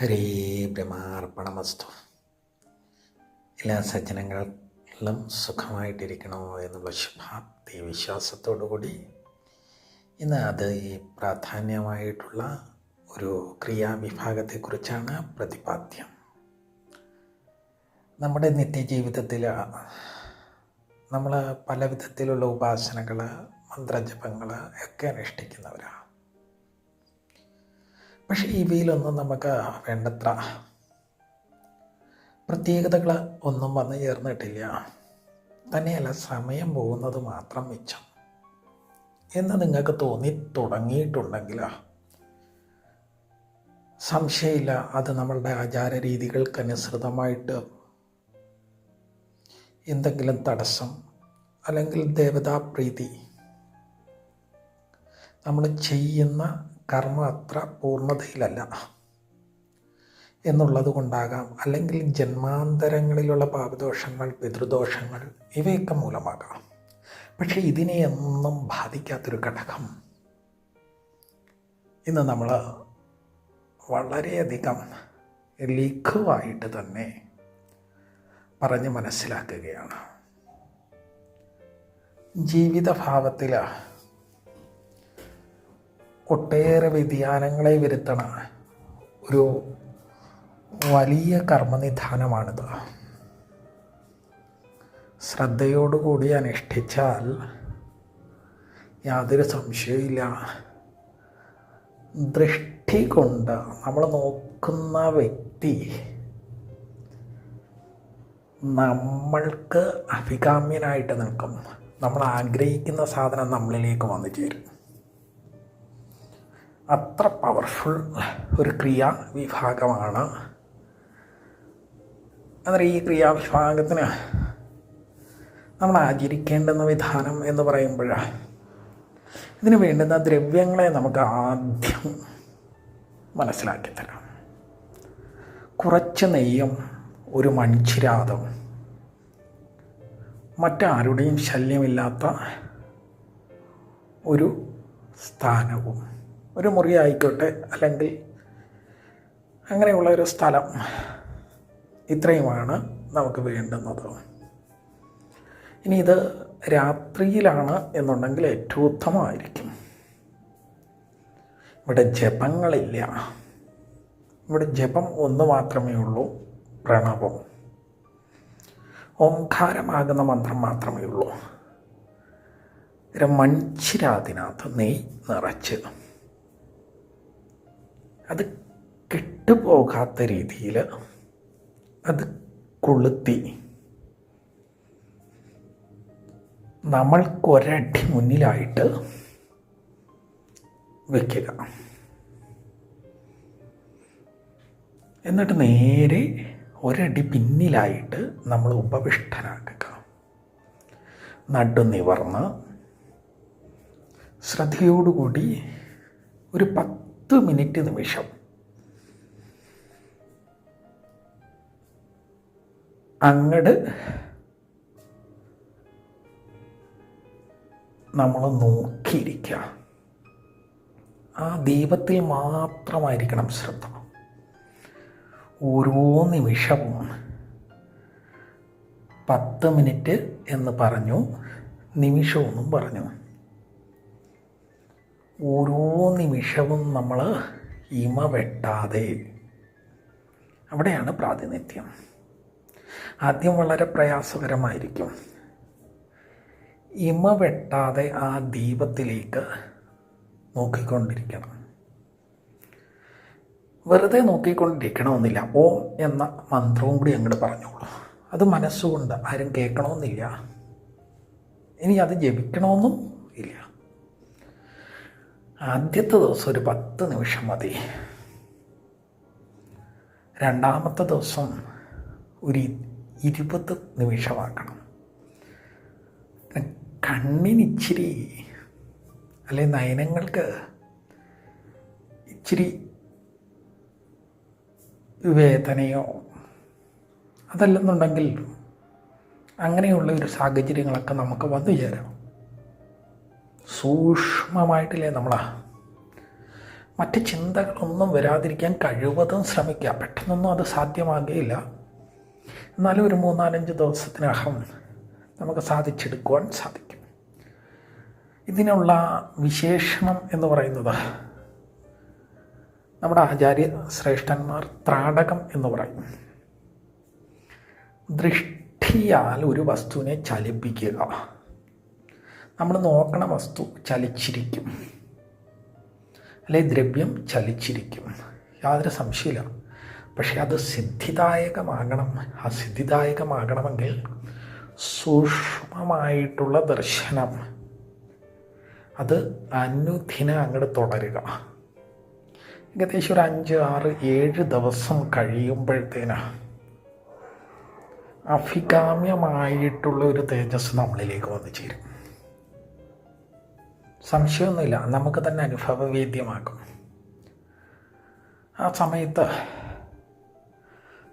ഹരേ ബ്രഹ്മാർപ്പണമസ്തു. എല്ലാ സജ്ജനങ്ങളും സുഖമായിട്ടിരിക്കണോ എന്നുള്ള ശുഭാപ്തി വിശ്വാസത്തോടു കൂടി ഇന്ന് അത് ഈ പ്രാധാന്യമായിട്ടുള്ള ഒരു ക്രിയാവിഭാഗത്തെക്കുറിച്ചാണ് പ്രതിപാദ്യം. നമ്മുടെ നിത്യജീവിതത്തിൽ നമ്മൾ പല വിധത്തിലുള്ള ഉപാസനകൾ മന്ത്രജപങ്ങൾ ഒക്കെ അനുഷ്ഠിക്കുന്നവരാണ്. പക്ഷേ ഇവയിലൊന്നും നമുക്ക് വേണ്ടത്ര പ്രത്യേകതകൾ ഒന്നും വന്നു ചേർന്നിട്ടില്ല. തന്നെയല്ല സമയം പോകുന്നത് മാത്രം മിച്ചം. എന്ന് നിങ്ങൾക്ക് തോന്നി തുടങ്ങിയിട്ടുണ്ടെങ്കിൽ സംശയമില്ല. അത് നമ്മളുടെ ആചാര രീതികൾക്കനുസൃതമായിട്ട് എന്തെങ്കിലും തടസ്സം അല്ലെങ്കിൽ ദേവതാപ്രീതി നമ്മൾ ചെയ്യുന്ന കർമ്മ അത്ര പൂർണതയിലല്ല എന്നുള്ളത് കൊണ്ടാകാം അല്ലെങ്കിൽ ജന്മാന്തരങ്ങളിലുള്ള പാപദോഷങ്ങൾ പിതൃദോഷങ്ങൾ ഇവയൊക്കെ മൂലമാകാം. പക്ഷേ ഇതിനെയൊന്നും ബാധിക്കാത്തൊരു ഘടകം ഇന്ന് നമ്മൾ വളരെയധികം ലഘുവായിട്ട് തന്നെ പറഞ്ഞ് മനസ്സിലാക്കുകയാണ്. ജീവിതഭാവത്തിൽ ഒട്ടേറെ വ്യതിയാനങ്ങളെ വരുത്തണ ഒരു വലിയ കർമ്മനിധാനമാണിത്. ശ്രദ്ധയോടുകൂടി അനുഷ്ഠിച്ചാൽ യാതൊരു സംശയമില്ല ദൃഷ്ടി കൊണ്ട് നമ്മൾ നോക്കുന്ന വ്യക്തി നമ്മൾക്ക് അഭികാമ്യനായിട്ട് നിൽക്കും. നമ്മൾ ആഗ്രഹിക്കുന്ന സാധനം നമ്മളിലേക്ക് വന്നു ചേരും. അത്ര പവർഫുൾ ഒരു ക്രിയാ വിഭാഗമാണ്. അന്നേരം ഈ ക്രിയാവിഭാഗത്തിന് നമ്മൾ ആചരിക്കേണ്ടുന്ന വിധാനം എന്ന് പറയുമ്പോൾ ഇതിന് വേണ്ടുന്ന ദ്രവ്യങ്ങളെ നമുക്ക് ആദ്യം മനസ്സിലാക്കി തരാം. കുറച്ച് നെയ്യും ഒരു മൺചിരാതം. മറ്റാരുടെയും ശല്യമില്ലാത്ത ഒരു സ്ഥാനവും. ഒരു മുറി ആയിക്കോട്ടെ അല്ലെങ്കിൽ അങ്ങനെയുള്ള ഒരു സ്ഥലം ഇത്രയുമാണ് നമുക്ക് വേണ്ടുന്നത്. ഇനി ഇത് രാത്രിയിലാണ് എന്നുണ്ടെങ്കിൽ ഏറ്റവും ഉത്തമമായിരിക്കും. ഇവിടെ ജപങ്ങളില്ല. ഇവിടെ ജപം ഒന്ന് മാത്രമേ ഉള്ളൂ പ്രണവം. ഓംകാരമാകുന്ന മന്ത്രം മാത്രമേ ഉള്ളൂ. മൺചിരാതിനകത്ത് നെയ് നിറച്ച്. അത് കെട്ടുപോകാത്ത രീതിയിൽ അത് കൊളുത്തി. നമ്മൾക്കൊരടി മുന്നിലായിട്ട് വയ്ക്കുക എന്നിട്ട് നേരെ ഒരടി പിന്നിലായിട്ട് നമ്മൾ ഉപവിഷ്ടനാക്കുക. നടു നിവർന്ന് ശ്രദ്ധയോടുകൂടി ഒരു പത്ത് മിനിറ്റ് നിമിഷം. അങ്ങട് നമ്മൾ നോക്കിയിരിക്കുക ആ ദീപത്തിൽ മാത്രമായിരിക്കണം ശ്രദ്ധ. ഓരോ നിമിഷവും പത്ത് മിനിറ്റ് എന്ന് പറഞ്ഞു നിമിഷമൊന്നും പറഞ്ഞു. ഓരോ നിമിഷവും നമ്മൾ ഇമ വെട്ടാതെ. അവിടെയാണ് പ്രാതിനിധ്യം. ആദ്യം വളരെ പ്രയാസകരമായിരിക്കും. ഇമ വെട്ടാതെ ആ ദീപത്തിലേക്ക് നോക്കിക്കൊണ്ടിരിക്കണം. വെറുതെ നോക്കിക്കൊണ്ടിരിക്കണമെന്നില്ല. ഓം എന്ന മന്ത്രവും കൂടി അങ്ങോട്ട് പറഞ്ഞോളൂ. അത് മനസ്സുകൊണ്ട് ആരും കേൾക്കണമെന്നില്ല. ഇനി അത് ജപിക്കണമെന്നും ഇല്ല. ആദ്യത്തെ ദിവസം ഒരു പത്ത് നിമിഷം മതി. രണ്ടാമത്തെ ദിവസം ഒരു ഇരുപത് നിമിഷമാക്കണം. കണ്ണിനിച്ചിരി അല്ലെ നയനങ്ങൾക്ക് ഇച്ചിരി വേദനയോ അതല്ലെന്നുണ്ടെങ്കിൽ അങ്ങനെയുള്ള ഒരു സാഹചര്യങ്ങളൊക്കെ നമുക്ക് വന്നു ചേരാം സൂക്ഷ്മമായിട്ടില്ലേ നമ്മളാ? മറ്റ് ചിന്തകളൊന്നും വരാതിരിക്കാൻ കഴിവതും ശ്രമിക്കുക. പെട്ടെന്നൊന്നും അത് സാധ്യമാകുകയില്ല. എന്നാലും ഒരു മൂന്നാലഞ്ച് ദിവസത്തിനകം നമുക്ക് സാധിച്ചെടുക്കുവാൻ സാധിക്കും. ഇതിനുള്ള വിശേഷണം എന്ന് പറയുന്നത് നമ്മുടെ ആചാര്യ ശ്രേഷ്ഠന്മാർ ത്രാടകം എന്ന് പറയും. ദൃഷ്ടിയാൽ ഒരു വസ്തുവിനെ ചലിപ്പിക്കുക. നമ്മൾ നോക്കണ വസ്തു ചലിച്ചിരിക്കും. അല്ലെ ദ്രവ്യം ചലിച്ചിരിക്കും. യാതൊരു സംശയമില്ല പക്ഷെ അത് സിദ്ധിദായകമാകണം. ആ സിദ്ധിദായകമാകണമെങ്കിൽ സൂക്ഷ്മമായിട്ടുള്ള ദർശനം. അത് അനുദിനം അങ്ങോട്ട് തുടരുക. ഏകദേശം ഒരു അഞ്ച് ആറ് ഏഴ് ദിവസം കഴിയുമ്പോഴത്തേന് അഭികാമ്യമായിട്ടുള്ള ഒരു തേജസ് നമ്മളിലേക്ക് വന്നു ചേരും. സംശയമൊന്നുമില്ല. നമുക്ക് തന്നെ അനുഭവവേദ്യമാക്കും. ആ സമയത്ത്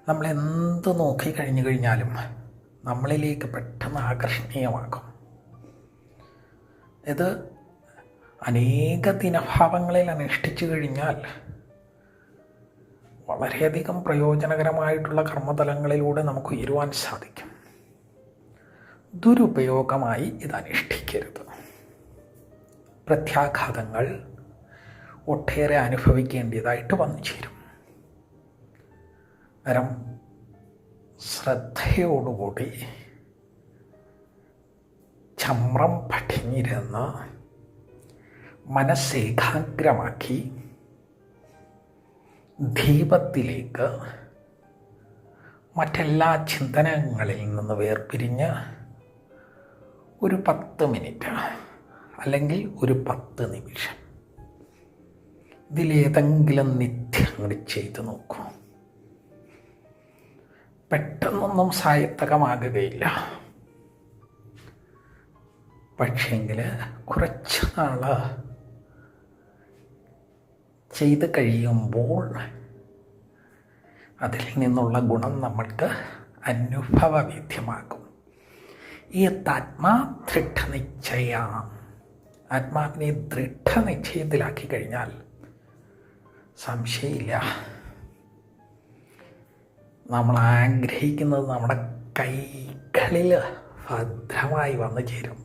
നമ്മൾ എന്ത് നോക്കി കഴിഞ്ഞു കഴിഞ്ഞാലും നമ്മളിലേക്ക് പെട്ടെന്ന് ആകർഷണീയമാക്കും. ഇത് അനേക ദിനഭാവങ്ങളിൽ അനുഷ്ഠിച്ചു കഴിഞ്ഞാൽ വളരെയധികം പ്രയോജനകരമായിട്ടുള്ള കർമ്മതലങ്ങളിലൂടെ നമുക്ക് ഉയരുവാൻ സാധിക്കും. ദുരുപയോഗമായി ഇത് അനുഷ്ഠിക്കരുത്. പ്രത്യാഘാതങ്ങൾ ഒട്ടേറെ അനുഭവിക്കേണ്ടതായിട്ട് വന്നു ചേരും. അരം ശ്രദ്ധയോടുകൂടി ചമ്രം പഠിഞ്ഞിരുന്ന് മനസ്സേകാഗ്രമാക്കി ദീപത്തിലേക്ക് മറ്റെല്ലാ ചിന്തനങ്ങളിൽ നിന്ന് വേർപിരിഞ്ഞ് ഒരു പത്ത് മിനിറ്റ് അല്ലെങ്കിൽ ഒരു പത്ത് നിമിഷം. ഇതിലേതെങ്കിലും നിത്യം അങ്ങോട്ട് ചെയ്ത് നോക്കൂ. പെട്ടെന്നൊന്നും സായത്തകമാകുകയില്ല. പക്ഷേങ്കിൽ കുറച്ച് നാൾ ചെയ്ത് കഴിയുമ്പോൾ അതിൽ നിന്നുള്ള ഗുണം നമ്മൾക്ക് അനുഭവവേദ്യമാകും ഈ ആത്മാ ദൃഢനിശ്ചയ ആത്മാവിനെ ദൃഢനിശ്ചയത്തിലാക്കി കഴിഞ്ഞാൽ സംശയമില്ല. നമ്മൾ ആഗ്രഹിക്കുന്നത് നമ്മുടെ കൈകളിൽ ഭദ്രമായി വന്നു ചേരും.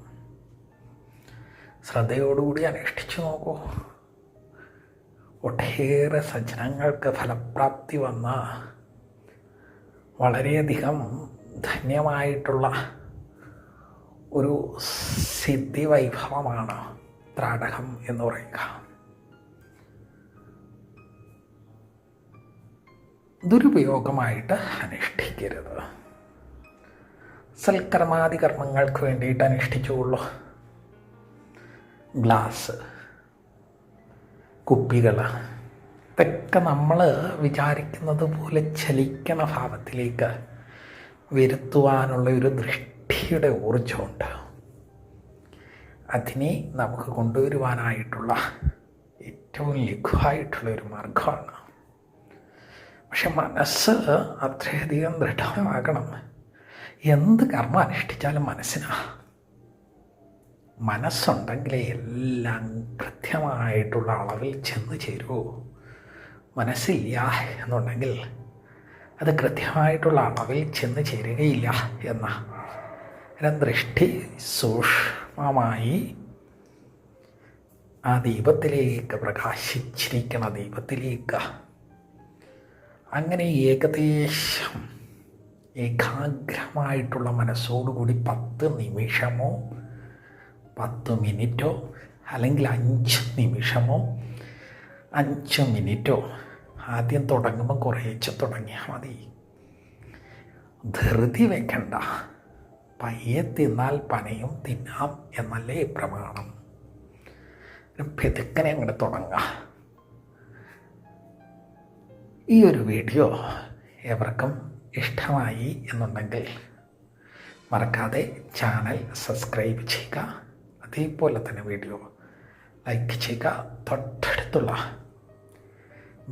ശ്രദ്ധയോടുകൂടി അനുഷ്ഠിച്ചു നോക്കൂ. ഒട്ടേറെ സജ്ജനങ്ങൾക്ക് ഫലപ്രാപ്തി വന്ന വളരെയധികം ധന്യമായിട്ടുള്ള ഒരു സിദ്ധി വൈഭവമാണ് ത്രാടകം എന്ന് പറയുക. ദുരുപയോഗമായിട്ട് അനുഷ്ഠിക്കരുത്. സൽക്കർമാതി കർമ്മങ്ങൾക്ക് വേണ്ടിയിട്ട് അനുഷ്ഠിച്ചുകൊള്ളൂ ഗ്ലാസ് കുപ്പികൾ ഇതൊക്കെ നമ്മൾ വിചാരിക്കുന്നത് പോലെ ചലിക്കണ ഭാവത്തിലേക്ക് വരുത്തുവാനുള്ള ഒരു ദൃഷ്ടിയുടെ ഊർജമുണ്ട് അതിനെ നമുക്ക് കൊണ്ടുവരുവാനായിട്ടുള്ള ഏറ്റവും ലഘുവായിട്ടുള്ള ഒരു മാർഗമാണ് പക്ഷെ മനസ്സ് അത്രയധികം ദൃഢമാകണം. എന്ത് കർമ്മം അനുഷ്ഠിച്ചാലും മനസ്സിനാ. മനസ്സുണ്ടെങ്കിലേ എല്ലാം കൃത്യമായിട്ടുള്ള അളവിൽ ചെന്ന് ചേരുമോ മനസ്സില്ല എന്നുണ്ടെങ്കിൽ അത് കൃത്യമായിട്ടുള്ള അളവിൽ ചെന്ന് ചേരുകയില്ല എന്ന. അന്നേരം ദൃഷ്ടി സൂക്ഷ്മമായി ആ ദീപത്തിലേക്ക് പ്രകാശിച്ചിരിക്കണ ദീപത്തിലേക്ക്. അങ്ങനെ ഏകദേശം ഏകാഗ്രമായിട്ടുള്ള മനസ്സോടുകൂടി പത്ത് നിമിഷമോ പത്ത് മിനിറ്റോ അല്ലെങ്കിൽ അഞ്ച് നിമിഷമോ അഞ്ച് മിനിറ്റോ ആദ്യം തുടങ്ങുമ്പോൾ കുറേച്ച് തുടങ്ങിയാൽ മതി. ധൃതി വെക്കണ്ട. പയ്യെ തിന്നാൽ പനയും തിന്നാം എന്നല്ലേ പ്രമാണം. പെതുക്കനെ അങ്ങോട്ട് തുടങ്ങാം. ഈ ഒരു വീഡിയോ എവർക്കും ഇഷ്ടമായി എന്നുണ്ടെങ്കിൽ മറക്കാതെ ചാനൽ സബ്സ്ക്രൈബ് ചെയ്യുക. അതേപോലെ തന്നെ വീഡിയോ ലൈക്ക് ചെയ്യുക. തൊട്ടടുത്തുള്ള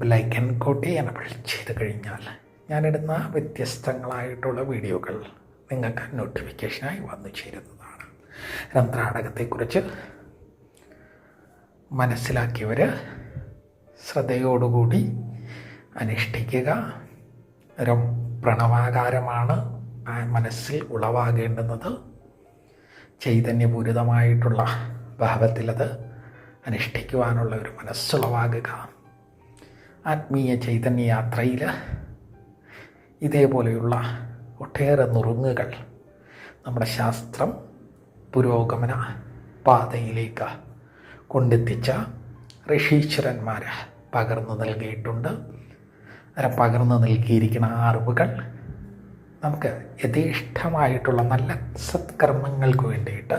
ബെല്ലൈക്കൻ കോട്ടി എനബിൾ ചെയ്ത് കഴിഞ്ഞാൽ ഞാനിടുന്ന വ്യത്യസ്തങ്ങളായിട്ടുള്ള വീഡിയോകൾ നിങ്ങൾക്ക് നോട്ടിഫിക്കേഷനായി വന്നു ചേരുന്നതാണ്. രന്ധ്രാടകത്തെക്കുറിച്ച് മനസ്സിലാക്കിയവർ ശ്രദ്ധയോടുകൂടി അനുഷ്ഠിക്കുക. ഒരു പ്രണവാകാരമാണ് മനസ്സിൽ ഉളവാകേണ്ടുന്നത്. ചൈതന്യപൂരിതമായിട്ടുള്ള ഭാവത്തിലത് അനുഷ്ഠിക്കുവാനുള്ള ഒരു മനസ്സുളവാകുക. ആത്മീയ ചൈതന്യ യാത്രയിൽ ഇതേപോലെയുള്ള ഒട്ടേറെ നുറുങ്ങുകൾ നമ്മുടെ ശാസ്ത്രം പുരോഗമന പാതയിലേക്ക് കൊണ്ടെത്തിച്ച ഋഷീശ്വരന്മാർ പകർന്നു നൽകിയിട്ടുണ്ട്. അങ്ങനെ പകർന്നു നൽകിയിരിക്കുന്ന അറിവുകൾ നമുക്ക് യഥേഷ്ടമായിട്ടുള്ള നല്ല സത്കർമ്മങ്ങൾക്ക് വേണ്ടിയിട്ട്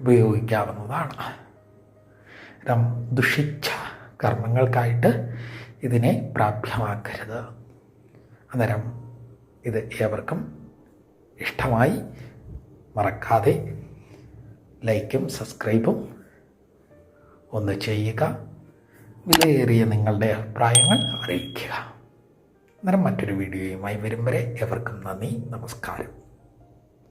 ഉപയോഗിക്കാവുന്നതാണ്. ദുഷിച്ച കർമ്മങ്ങൾക്കായിട്ട് ഇതിനെ പ്രാപ്യമാക്കരുത്. അന്നേരം ഇത് ഏവർക്കും ഇഷ്ടമായി മറക്കാതെ ലൈക്കും സബ്സ്ക്രൈബും ഒന്ന് ചെയ്യുക. വിലയേറിയ നിങ്ങളുടെ അഭിപ്രായങ്ങൾ അറിയിക്കുക. അന്നേരം മറ്റൊരു വീഡിയോയുമായി വരും വരെ എവർക്കും നന്ദി നമസ്കാരം.